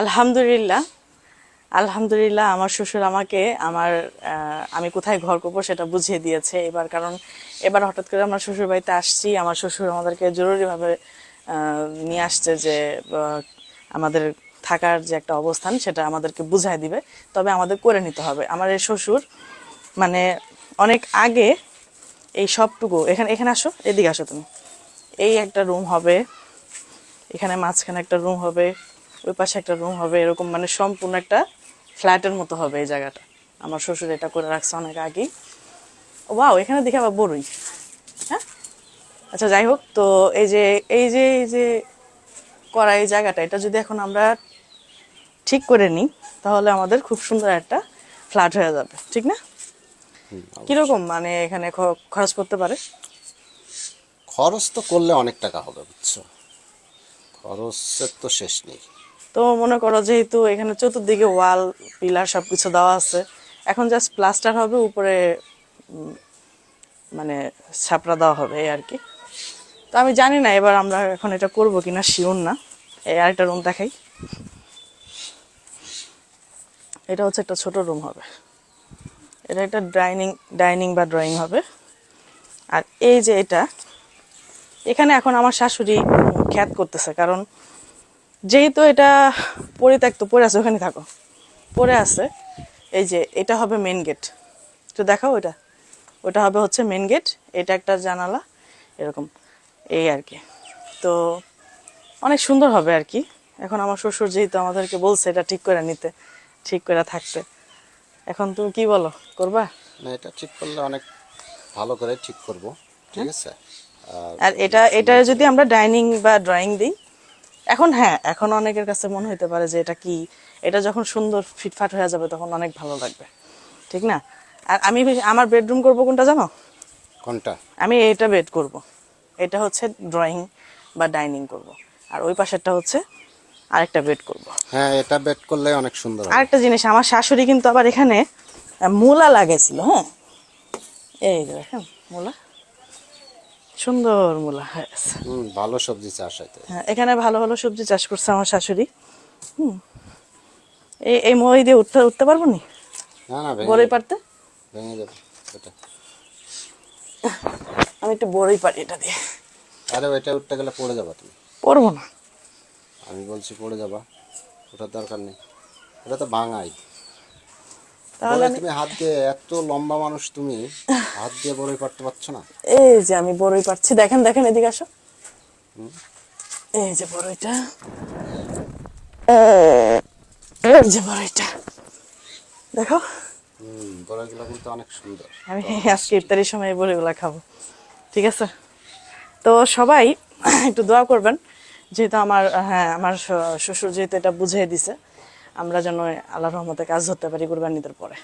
আলহামদুলিল্লাহ আলহামদুলিল্লাহ আমার শ্বশুর আমাকে আমার আমি কোথায় ঘর করব সেটা বুঝিয়ে দিয়েছে। এবার কারণ, এবার হঠাৎ করে আমরা শ্বশুর বাড়িতে আসছি, আমার শ্বশুর আমাদেরকে জরুরিভাবে নিয়ে আসছে যে আমাদের থাকার যে একটা অবস্থান সেটা আমাদেরকে বুঝাই দিবে, তবে আমাদের করে নিতে হবে। আমার এই শ্বশুর মানে অনেক আগে এই সবটুকু, এখানে এখানে আসো, এদিকে আসো তুমি। এই একটা রুম হবে, এখানে মাঝখানে একটা রুম হবে ওই পাশে একটা রুম হবে এরকম মানে সম্পূর্ণ একটা ফ্ল্যাটের মতো হবে এই জায়গাটা। আমার শ্বশুর এটা করে রাখছে অনেক আগেই। ওয়াও এখানে দেখে আবার বড়ই হ্যাঁ? আচ্ছা যাই হোক তো এই যে এই যে এই যে করা এই জায়গাটা এটা যদি এখন আমরা ঠিক করে নিই তাহলে আমাদের খুব সুন্দর একটা ফ্ল্যাট হয়ে যাবে ঠিক না? কীরকম মানে এখানে খরচ করতে পারে? খরচ তো করলে অনেক টাকা হবে বুঝছ? খরচের তো শেষ নেই। তো মনে করো যেহেতু এখানে চতুর্দিকে ওয়াল, পিলার সব কিছু দেওয়া আছে, এখন জাস্ট প্লাস্টার হবে, উপরে মানে ছাপড়া দেওয়া হবে আর কি তো আমি জানি না এবার আমরা এখন এটা করব কিনা শিওর না। এই আরেকটা রুম দেখাই। এটা হচ্ছে একটা ছোট রুম হবে। এটা একটা ডাইনিং ডাইনিং বা ড্রয়িং হবে। আর এই যে এটা, এখানে এখন আমার শাশুড়ি খ্যাত করতেছে, কারণ যেহেতু এটা পরিত্যক্ত পড়ে আছে ওখানে থাকো। পড়ে আছে এই যে এটা হবে মেন গেট তো দেখাও ওটা ওটা হবে হচ্ছে মেন গেট এটা একটা জানালা এরকম। এই আর কি। তো অনেক সুন্দর হবে আর কি। এখন আমার শ্বশুর যেহেতু আমাদেরকে বলছে এটা ঠিক করে নিতে ঠিক করে থাকতে। এখন তুমি কি বলো করবা? না এটা ঠিক করলে অনেক ভালো করে ঠিক করব। ঠিক আছে? আর আর এটা এটা যদি আমরা ডাইনিং বা ড্রয়িং দিই এখন হ্যাঁ এখন অনেকের কাছে মনে হইতে পারে যে এটা কি? এটা যখন সুন্দর ফিটফাট হয়ে যাবে তখন অনেক ভালো লাগবে। ঠিক না? আর আমি আমার বেডরুম করব কোনটা জানো? কোনটা? আমি এটা বেড করব। এটা হচ্ছে ড্রয়িং বা ডাইনিং করব। আর ওই পাশেরটা হচ্ছে আরেকটা বেড করব। হ্যাঁ এটা বেড করলে অনেক সুন্দর আরেকটা জিনিস আমার শাশুড়ি কিন্তু আবার এখানে মূলা লাগাইছিল হ্যাঁ? এই দেখেন মূলা। সুন্দর মূলা হয়ে। গেছে হুম ভালো সবজি চাষ হইতে হ্যাঁ এখানে ভালো ভালো সবজি চাষ করছে আমার শাশুড়ি। হুম। এই এই মই দিয়ে উঠতে উঠতে পারব নি? না না বড়ই পারতে ভেঙে যাবে এটা আমি একটু বড়ই পারি এটা দিয়ে। আরে ওইটা উঠতে গেলে পড়ে যাবা তুমি। পড়ব না? আমি বলছি পড়ে যাবা ওটার দরকার নেই। ওটা তো ভাঙাই তাহলে তুমি হাত দিয়ে এত লম্বা মানুষ তুমি হাত দিয়ে বড়ই পারতে পারছ না? এই যে আমি বড়ই পারছি। দেখেন দেখেন এদিকে আসো। এই যে বড়ইটা। এই যে বড়ইটা। দেখো। বড়ইগুলো কিন্তু অনেক সুন্দর। আমি আজকে ইফতারির সময় এই বড়িগুলা খাব। ঠিক আছে? তো সবাই একটু দোয়া করবেন যেহেতু আমার হ্যাঁ আমার শ্বশুর যেহেতু এটা বুঝিয়ে দিছে আমরা যেন আল্লাহ রহমতে কাজ ধরতে পারি কুরবানিদের পরে।